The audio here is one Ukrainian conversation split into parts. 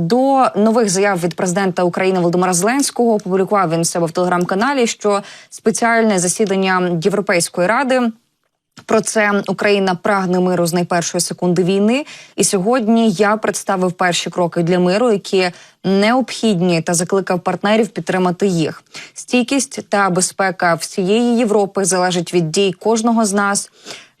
До нових заяв від президента України Володимира Зеленського опублікував він себе в телеграм-каналі, що спеціальне засідання Європейської ради. Про це Україна прагне миру з найпершої секунди війни. І сьогодні я представив перші кроки для миру, які необхідні, та закликав партнерів підтримати їх. Стійкість та безпека всієї Європи залежить від дій кожного з нас.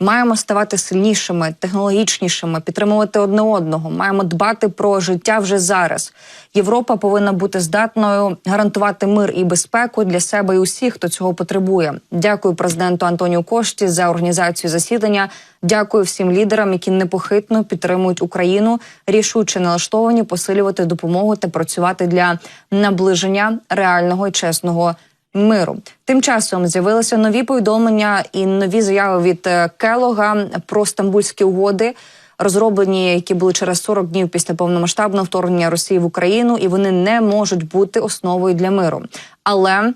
Маємо ставати сильнішими, технологічнішими, підтримувати одне одного. Маємо дбати про життя вже зараз. Європа повинна бути здатною гарантувати мир і безпеку для себе і усіх, хто цього потребує. Дякую президенту Антоніу Кошті за організацію засідання. Дякую всім лідерам, які непохитно підтримують Україну, рішуче налаштовані посилювати допомогу та працювати для наближення реального і чесного миру. Тим часом з'явилися нові повідомлення і нові заяви від е, Келога про стамбульські угоди. Розроблені, які були через 40 днів після повномасштабного вторгнення Росії в Україну, і вони не можуть бути основою для миру, але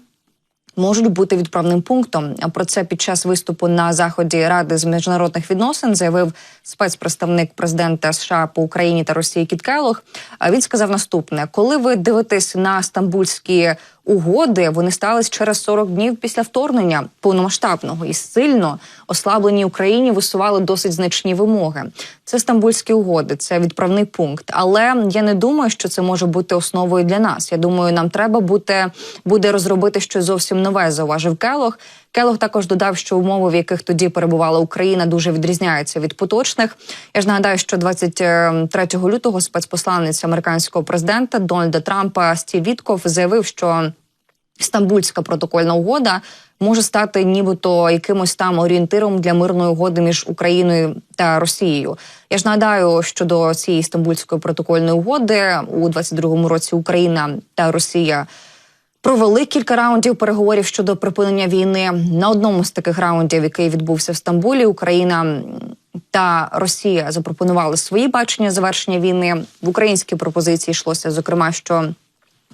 можуть бути відправним пунктом. Про це під час виступу на заході ради з міжнародних відносин заявив спецпредставник президента США по Україні та Росії Кіт Келлог. А Він сказав наступне: коли ви дивитесь на стамбульські угоди, вони стались через 40 днів після вторгнення повномасштабного і сильно ослабленій Україні висували досить значні вимоги. Це стамбульські угоди, це відправний пункт. Але я не думаю, що це може бути основою для нас. Я думаю, нам треба бути буде розробити щось зовсім нове. Зауважив Келох. Келох також додав, що умови, в яких тоді перебувала Україна, дуже відрізняються від поточних. Я ж нагадаю, що 23 лютого спецпосланець американського президента Дональда Трампа Стів Вітков заявив, що Стамбульська протокольна угода може стати нібито якимось там орієнтиром для мирної угоди між Україною та Росією. Я ж нагадаю, що до цієї стамбульської протокольної угоди у 22-му році Україна та Росія. Провели кілька раундів переговорів щодо припинення війни. На одному з таких раундів, який відбувся в Стамбулі, Україна та Росія запропонували свої бачення завершення війни. В українській пропозиції йшлося зокрема, що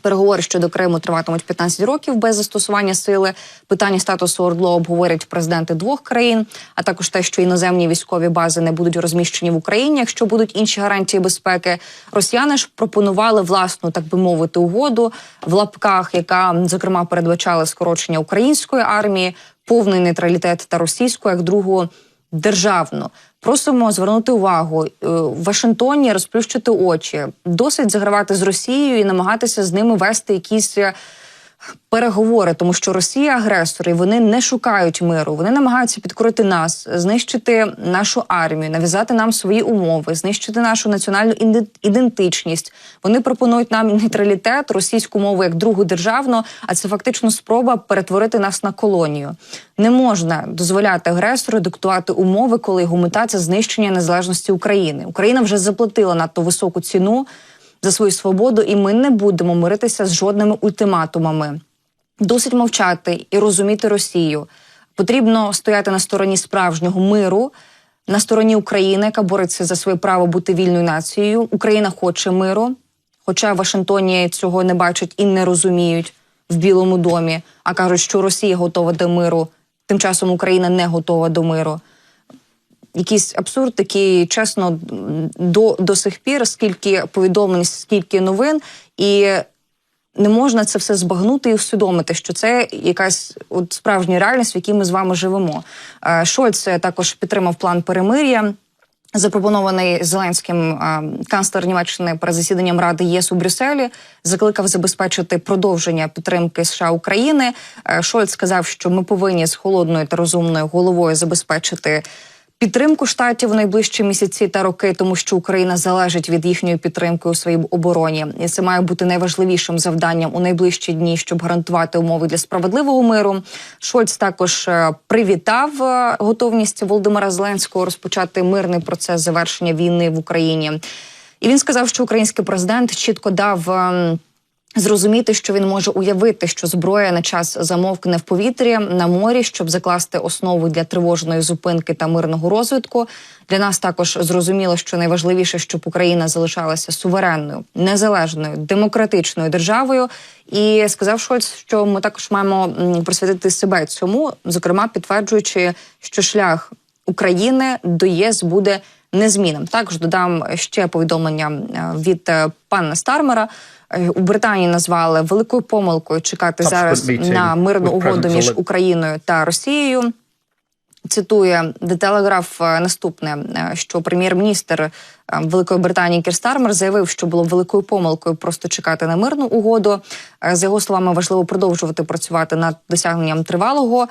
Переговори щодо Криму триватимуть 15 років без застосування сили. Питання статусу ОРДЛО обговорять президенти двох країн, а також те, що іноземні військові бази не будуть розміщені в Україні, якщо будуть інші гарантії безпеки. Росіяни ж пропонували власну, так би мовити, угоду в лапках, яка зокрема передбачала скорочення української армії, повний нейтралітет та російську як другу державну. Просимо звернути увагу е, в Вашингтоні, розплющити очі, досить загравати з Росією і намагатися з ними вести якісь е, переговори, тому що Росія агресори, вони не шукають миру. Вони намагаються підкорити нас, знищити нашу армію, нав'язати нам свої умови, знищити нашу національну ідентичність. Вони пропонують нам нейтралітет, російську мову як другу державну, а це фактично спроба перетворити нас на колонію. Не можна дозволяти агресору диктувати умови, коли його мета – це знищення незалежності України. Україна вже заплатила надто високу ціну за свою свободу, і ми не будемо миритися з жодними ультиматумами. Досить мовчати і розуміти Росію. Потрібно стояти на стороні справжнього миру, на стороні України, яка бореться за своє право бути вільною нацією. Україна хоче миру, хоча в Вашингтоні цього не бачать і не розуміють в Білому домі, а кажуть, що Росія готова до миру. Тим часом Україна не готова до миру якийсь абсурд, такий чесно до до сих пір, скільки повідомлень, скільки новин, і не можна це все збагнути і усвідомити, що це якась от справжня реальність, в якій ми з вами живемо. Е, Шольц також підтримав план перемир'я. Запропонований Зеленським канцлер Німеччини перед засіданням Ради ЄС у Брюсселі закликав забезпечити продовження підтримки США України. Е, Шольц сказав, що ми повинні з холодною та розумною головою забезпечити підтримку штатів в найближчі місяці та роки, тому що Україна залежить від їхньої підтримки у своїй обороні, і це має бути найважливішим завданням у найближчі дні, щоб гарантувати умови для справедливого миру. Шольц також е, привітав е, готовність Володимира Зеленського розпочати мирний процес завершення війни в Україні. І він сказав, що український президент чітко дав. Зрозуміти, що він може уявити, що зброя на час замовкне в повітрі на морі, щоб закласти основу для тривожної зупинки та мирного розвитку. Для нас також зрозуміло, що найважливіше, щоб Україна залишалася суверенною, незалежною, демократичною державою. І сказав Шольц, що ми також маємо присвятити себе цьому, зокрема підтверджуючи, що шлях України до ЄС буде незмінним. Також додам ще повідомлення е, від е, пана Стармера. Е, У Британії назвали великою помилкою чекати зараз на мирну угоду між Україною та Росією. Цитує The е, наступне, е, що прем'єр-міністр е, Великої Британії Кір Стармер заявив, що було великою помилкою просто чекати на мирну угоду. За його словами, важливо продовжувати працювати над досягненням тривалого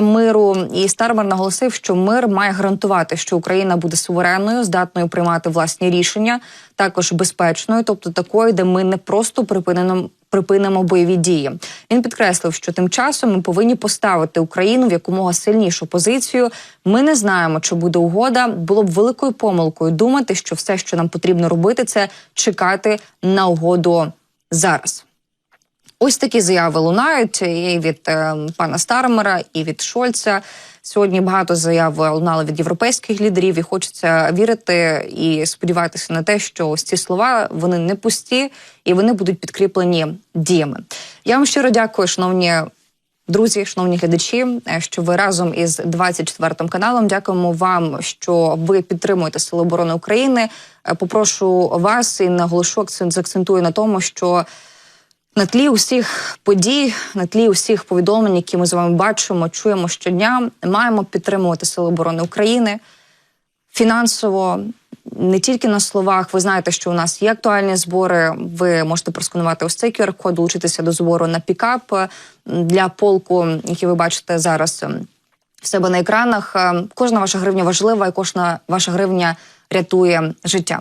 миру. І Стармер наголосив, що мир має гарантувати, що Україна буде суверенною, здатною приймати власні рішення, також безпечною, тобто такою, де ми не просто припинено припинимо бойові дії. Він підкреслив, що тим часом ми повинні поставити Україну в якомога сильнішу позицію. Ми не знаємо, чи буде угода. Було б великою помилкою думати, що все, що нам потрібно робити, це чекати на угоду зараз. Ось такі заяви лунають і від е, пана Стармера, і від Шольца. Сьогодні багато заяв лунало від європейських лідерів, і хочеться вірити і сподіватися на те, що ось ці слова вони не пусті і вони будуть підкріплені діями. Я вам щиро дякую, шановні друзі, шановні глядачі, е, що ви разом із 24 каналом. Дякуємо вам, що ви підтримуєте Сили оборони України. Е, Попрошу вас і наголошу акцент заакцентую на тому, що на тлі усіх подій, на тлі усіх повідомлень, які ми з вами бачимо, чуємо щодня, маємо підтримувати Сили оборони України фінансово. Не тільки на словах, ви знаєте, що у нас є актуальні збори. Ви можете просканувати ось цей QR-код, долучитися до збору на пікап е, для полку, який ви бачите зараз е, в себе на екранах. Е, Кожна ваша гривня важлива, і кожна ваша гривня рятує життя.